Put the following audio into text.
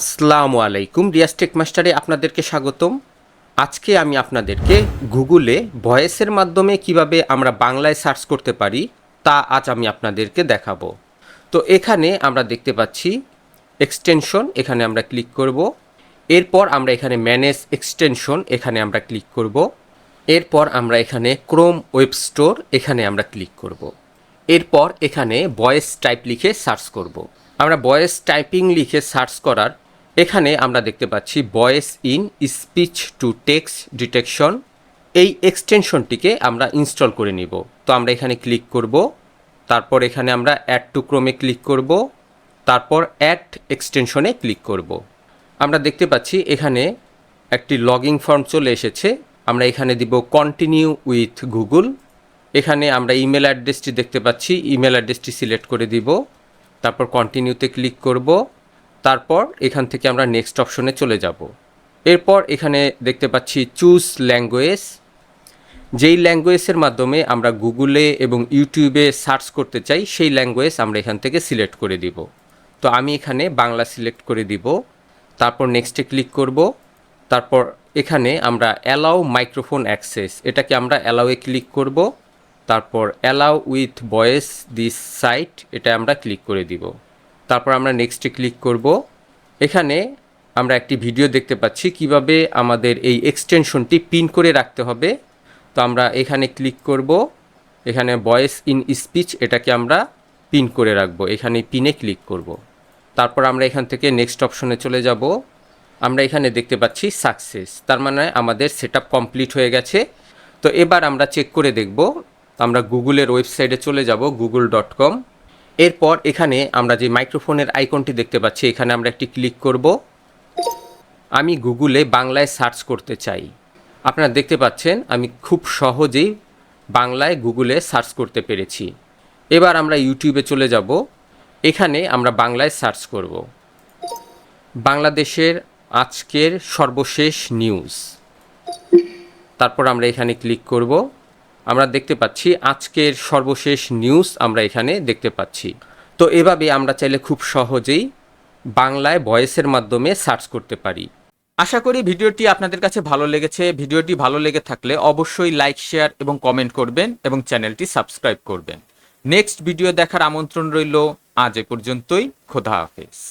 আসসালামু আলাইকুম রিয়াজ টেক মাস্টারে আপনাদেরকে স্বাগতম। আজকে আমি আপনাদেরকে গুগলে ভয়েসের মাধ্যমে কীভাবে আমরা বাংলায় সার্চ করতে পারি, তা আজ আমি আপনাদেরকে দেখাবো। তো এখানে আমরা দেখতে পাচ্ছি এক্সটেনশন এখানে আমরা ক্লিক করব। এরপর আমরা এখানে ম্যানেজ এক্সটেনশন এখানে আমরা ক্লিক করব। এরপর আমরা এখানে ক্রোম ওয়েব স্টোর এখানে আমরা ক্লিক করব। এরপর এখানে ভয়েস টাইপ লিখে সার্চ করব। আমরা ভয়েস টাইপিং লিখে সার্চ করার এখানে আমরা দেখতে পাচ্ছি voice in, speech to text detection. এই এক্সটেনশনটিকে আমরা ইনস্টল করে নিব। তো আমরা এখানে ক্লিক করব। তারপর এখানে আমরা অ্যাড টু ক্রোমে ক্লিক করব। তারপর অ্যাড এক্সটেনশনে ক্লিক করব। আমরা দেখতে পাচ্ছি এখানে একটি লগইং ফর্ম চলে এসেছে। আমরা এখানে দিব কন্টিনিউ উইথ গুগল। এখানে আমরা ইমেল অ্যাড্রেসটি দেখতে পাচ্ছি। ইমেল অ্যাড্রেসটি সিলেক্ট করে দিব। তারপর কন্টিনিউতে ক্লিক করব। তারপর এখান থেকে আমরা নেক্সট অপশনে চলে যাব। এরপর এখানে দেখতে পাচ্ছি চুজ ল্যাঙ্গুয়েজ যেই ল্যাঙ্গুয়েজের মাধ্যমে আমরা গুগলে এবং ইউটিউবে সার্চ করতে চাই, সেই ল্যাঙ্গুয়েজ আমরা এখান থেকে সিলেক্ট করে দিব। তো আমি এখানে বাংলা সিলেক্ট করে দিব। তারপর নেক্সটে ক্লিক করব। তারপর এখানে আমরা অ্যালাউ মাইক্রোফোন অ্যাক্সেস এটাকে আমরা অ্যালাউয়ে ক্লিক করব। তারপর allow with voice this site এটা আমরা ক্লিক করে দিব। তারপর আমরা নেক্সটে ক্লিক করব। এখানে আমরা একটি ভিডিও দেখতে পাচ্ছি কীভাবে আমাদের এই এক্সটেনশনটি পিন করে রাখতে হবে। তো আমরা এখানে ক্লিক করব। এখানে ভয়েস ইন স্পিচ এটাকে আমরা পিন করে রাখব। এখানে পিনে ক্লিক করব। তারপর আমরা এখান থেকে নেক্সট অপশনে চলে যাব। আমরা এখানে দেখতে পাচ্ছি সাকসেস তার মানে আমাদের সেট কমপ্লিট হয়ে গেছে। তো এবার আমরা চেক করে দেখব। আমরা গুগলের ওয়েবসাইটে চলে যাব গুগল ডট কম এরপর এখানে আমরা যে মাইক্রোফোনের আইকনটি দেখতে পাচ্ছি, এখানে আমরা একটি ক্লিক করব। আমি গুগলে বাংলায় সার্চ করতে চাই। আপনারা দেখতে পাচ্ছেন, আমি খুব সহজেই বাংলায় গুগলে সার্চ করতে পেরেছি। এবার আমরা ইউটিউবে চলে যাব। এখানে আমরা বাংলায় সার্চ করব। বাংলাদেশের আজকের সর্বশেষ নিউজ। তারপর আমরা এখানে ক্লিক করব। আমরা দেখতে পাচ্ছি, আজকের সর্বশেষ নিউজ আমরা এখানে দেখতে পাচ্ছি। তো এভাবে আমরা চাইলে খুব সহজেই বাংলায় ভয়েসের মাধ্যমে সার্চ করতে পারি। আশা করি ভিডিওটি আপনাদের কাছে ভালো লেগেছে। ভিডিওটি ভালো লেগে থাকলে অবশ্যই লাইক, শেয়ার এবং কমেন্ট করবেন এবং চ্যানেলটি সাবস্ক্রাইব করবেন। নেক্সট ভিডিও দেখার আমন্ত্রণ রইল। আজ এ পর্যন্তই। খোদা হাফেজ।